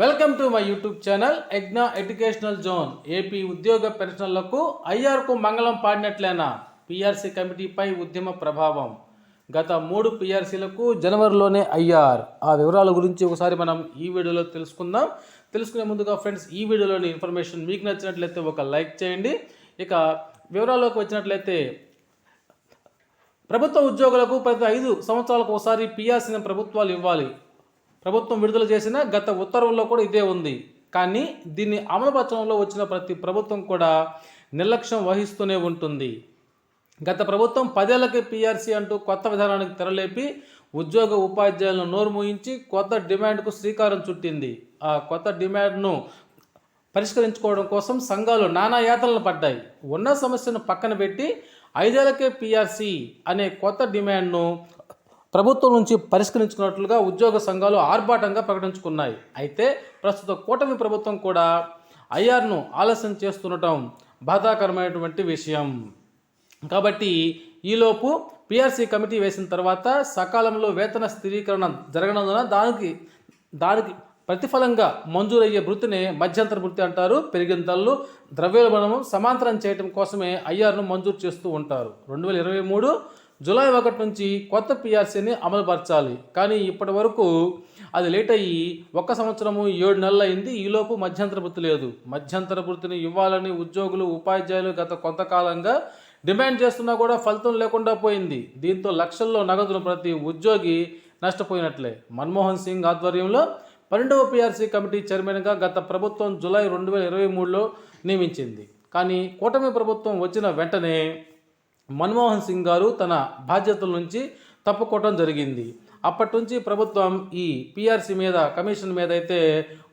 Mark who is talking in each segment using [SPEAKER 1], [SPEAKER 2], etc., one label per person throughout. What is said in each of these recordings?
[SPEAKER 1] Welcome to my YouTube channel ఎగ్నా educational zone. AP ఉద్యోగ పెన్షన్లకు ఐఆర్కు మంగళం పాడినట్లేనా? పిఆర్సీ కమిటీపై ఉద్యమ ప్రభావం. గత మూడు పిఆర్సీలకు జనవరిలోనే ఐఆర్. ఆ వివరాల గురించి ఒకసారి మనం ఈ వీడియోలో తెలుసుకుందాం. తెలుసుకునే ముందుగా ఫ్రెండ్స్ ఈ వీడియోలోని ఇన్ఫర్మేషన్ మీకు నచ్చినట్లయితే ఒక లైక్ చేయండి. ఇక వివరాల్లోకి వచ్చినట్లయితే ప్రభుత్వ ఉద్యోగులకు ప్రతి ఐదు సంవత్సరాలకు ఒకసారి పిఆర్సీని ప్రభుత్వాలు ఇవ్వాలి. ప్రభుత్వం విడుదల చేసిన గత ఉత్తర్వుల్లో కూడా ఇదే ఉంది. కానీ దీన్ని అమలుపరచడంలో వచ్చిన ప్రతి ప్రభుత్వం కూడా నిర్లక్ష్యం వహిస్తూనే ఉంటుంది. గత ప్రభుత్వం పదేళ్ళకి పీఆర్సీ అంటూ కొత్త విధానానికి తెరలేపి ఉద్యోగ ఉపాధ్యాయులను నోరు మూయించి కొత్త డిమాండ్కు శ్రీకారం చుట్టింది. ఆ కొత్త డిమాండ్ను పరిష్కరించుకోవడం కోసం సంఘాలు నానా యాతనలు పడ్డాయి. ఉన్న సమస్యను పక్కన పెట్టి ఐదేళ్ళకే పీఆర్సీ అనే కొత్త డిమాండ్ను ప్రభుత్వం నుంచి పరిష్కరించుకున్నట్లుగా ఉద్యోగ సంఘాలు ఆర్భాటంగా ప్రకటించుకున్నాయి. అయితే ప్రస్తుత కూటమి ప్రభుత్వం కూడా ఐఆర్ను ఆలస్యం చేస్తుండటం బాధాకరమైనటువంటి విషయం. కాబట్టి ఈలోపు పిఆర్సీ కమిటీ వేసిన తర్వాత సకాలంలో వేతన స్థిరీకరణ జరగనందున దానికి దానికి ప్రతిఫలంగా మంజూరయ్యే వృత్తిని మధ్యంతర వృత్తి అంటారు. పెరిగిన ధరలు ద్రవ్యోల్బణము సమాంతరం చేయడం కోసమే ఐఆర్ను మంజూరు చేస్తూ ఉంటారు. రెండు వేల ఇరవై మూడు జూలై ఒకటి నుంచి కొత్త పిఆర్సీని అమలుపరచాలి. కానీ ఇప్పటి వరకు అది లేట్ అయ్యి ఒక్క సంవత్సరము ఏడు నెలలు అయింది. ఈలోపు మధ్యంతర వృత్తి లేదు. మధ్యంతర వృత్తిని ఇవ్వాలని ఉద్యోగులు ఉపాధ్యాయులు గత కొంతకాలంగా డిమాండ్ చేస్తున్నా కూడా ఫలితం లేకుండా పోయింది. దీంతో లక్షల్లో నగదును ప్రతి ఉద్యోగి నష్టపోయినట్లే. మన్మోహన్ సింగ్ ఆధ్వర్యంలో పన్నెండవ పిఆర్సీ కమిటీ చైర్మన్గా గత ప్రభుత్వం జూలై రెండు వేల ఇరవై మూడులో నియమించింది. కానీ కూటమి ప్రభుత్వం వచ్చిన వెంటనే మన్మోహన్ సింగ్ గారు తన బాధ్యతల నుంచి తప్పుకోవటం జరిగింది. అప్పటి నుంచి ప్రభుత్వం ఈ పిఆర్సీ మీద కమిషన్ మీద అయితే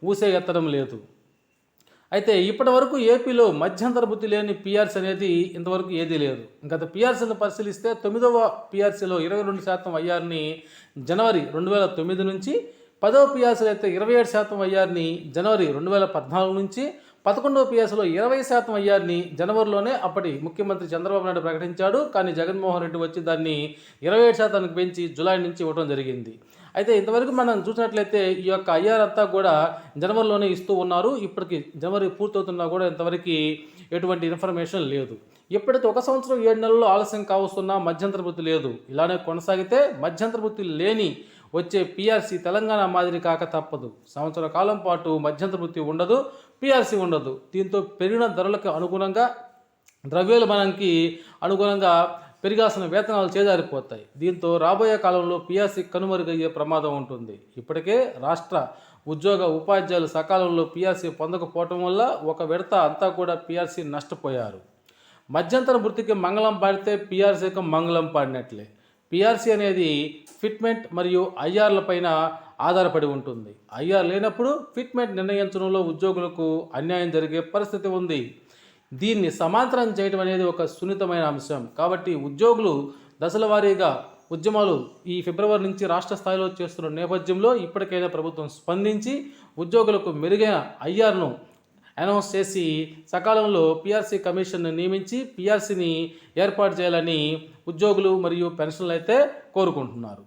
[SPEAKER 1] ఊసే ఎత్తడం లేదు. అయితే ఇప్పటి వరకు ఏపీలో మధ్యంతర బుద్ధి లేని పిఆర్సీ అనేది ఇంతవరకు ఏదీ లేదు. గత పిఆర్సీని పరిశీలిస్తే తొమ్మిదవ పిఆర్సీలో ఇరవై రెండు శాతం ఐఆర్ని జనవరి రెండు వేల తొమ్మిది నుంచి పదవ పిఆర్సీలో అయితే ఇరవై ఏడు శాతం ఐఆర్ని జనవరి రెండు వేల పద్నాలుగు నుంచి పదకొండవ పిఎస్లో ఇరవై శాతం అయ్యారని జనవరిలోనే అప్పటి ముఖ్యమంత్రి చంద్రబాబు నాయుడు ప్రకటించాడు. కానీ జగన్మోహన్ రెడ్డి వచ్చి దాన్ని ఇరవై ఏడు శాతానికి పెంచి జూలై నుంచి ఇవ్వడం జరిగింది. అయితే ఇంతవరకు మనం చూసినట్లయితే ఈ యొక్క ఐఆర్ అంతా కూడా జనవరిలోనే ఇస్తూ ఉన్నారు. ఇప్పటికి జనవరి పూర్తవుతున్నా కూడా ఇంతవరకు ఎటువంటి ఇన్ఫర్మేషన్ లేదు. ఎప్పుడైతే ఒక సంవత్సరం ఏడు నెలల్లో ఆలస్యం కావస్తున్నా మధ్యంతర వృత్తి లేదు. ఇలానే కొనసాగితే మధ్యంతర వృత్తి లేని వచ్చే పిఆర్సీ తెలంగాణ మాదిరి కాక తప్పదు. సంవత్సర కాలం పాటు మధ్యంతర వృత్తి ఉండదు పిఆర్సీ ఉండదు. దీంతో పెరిగిన ధరలకు అనుగుణంగా ద్రవ్యోల్బణంకి అనుగుణంగా పెరిగాల్సిన వేతనాలు చేజారిపోతాయి. దీంతో రాబోయే కాలంలో పిఆర్సీ కనుమరుగయ్యే ప్రమాదం ఉంటుంది. ఇప్పటికే రాష్ట్ర ఉద్యోగ ఉపాధ్యాయులు సకాలంలో పిఆర్సీ పొందకపోవటం వల్ల ఒక విడత అంతా కూడా పిఆర్సీ నష్టపోయారు. మధ్యంతర వృత్తికి మంగళం పాడితే పిఆర్సీకి మంగళం పాడినట్లే. పిఆర్సీ అనేది ఫిట్మెంట్ మరియు ఐఆర్లపైన ఆధారపడి ఉంటుంది. ఐఆర్ లేనప్పుడు ఫిట్మెంట్ నిర్ణయించడంలో ఉద్యోగులకు అన్యాయం జరిగే పరిస్థితి ఉంది. దీన్ని సమాంతరం చేయడం అనేది ఒక సున్నితమైన అంశం. కాబట్టి ఉద్యోగులు దశల వారీగా ఉద్యమాలు ఈ ఫిబ్రవరి నుంచి రాష్ట్ర స్థాయిలో చేస్తున్న నేపథ్యంలో ఇప్పటికైనా ప్రభుత్వం స్పందించి ఉద్యోగులకు మెరుగైన ఐఆర్ను అనౌన్స్ చేసి సకాలంలో పిఆర్సీ కమిషన్ను నియమించి పిఆర్సీని ఏర్పాటు చేయాలని ఉద్యోగులు మరియు పెన్షన్లు అయితే కోరుకుంటున్నారు.